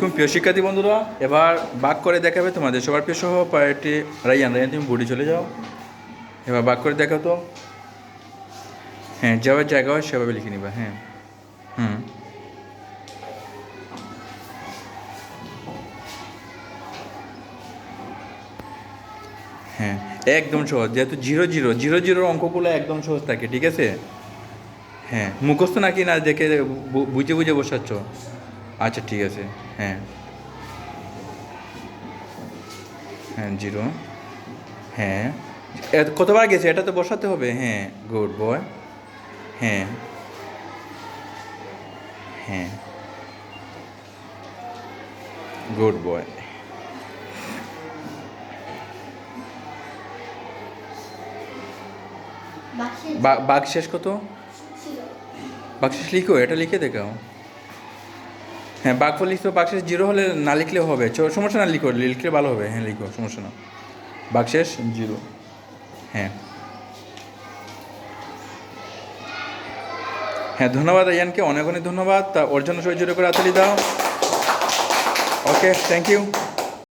আলাইকুম, প্রিয় শিক্ষার্থী বন্ধুরা। এবার বাক করে দেখাবে তোমাদের সবার প্রিয় সহ পায়েটি রাইয়ান রাইয়ান তুমি বুড়ি চলে যাও। এবার বাক করে দেখাও তো। হ্যাঁ যাওয়ার জায়গা হয় সেভাবে লিখে নিবা হ্যাঁ। হুম। হ্যাঁ একদম সহজ। যেহেতু জিরো জিরো জিরো জিরোর অঙ্কগুলো একদম সহজ থাকে, ঠিক আছে? হ্যাঁ মুখস্থ নাকি না দেখে বুঝে বুঝে বসাচ্ছ? আচ্ছা ঠিক আছে। হ্যাঁ। হ্যাঁ জিরো। হ্যাঁ। কতবার গেছে? এটা তো বসাতে হবে। হ্যাঁ গুড বয়। হ্যাঁ। হ্যাঁ। Good boy. বাঘ শেষ কত? ছিল বাক্সেস লিখো এটা লিখে দেখাও। হ্যাঁ বাঘফল লিখতে বাক্সেস জিরো হলে না লিখলেও হবে। সমস্যা না লিখো, লিখলে ভালো হবে। হ্যাঁ লিখো, সমস্যা না। বাক্সেস জিরো হ্যাঁ। হ্যাঁ ধন্যবাদ আয়ানকে অনেক অনেক ধন্যবাদ। তা ওর জন্য সবাই করে আতলি দাও। Okay thank you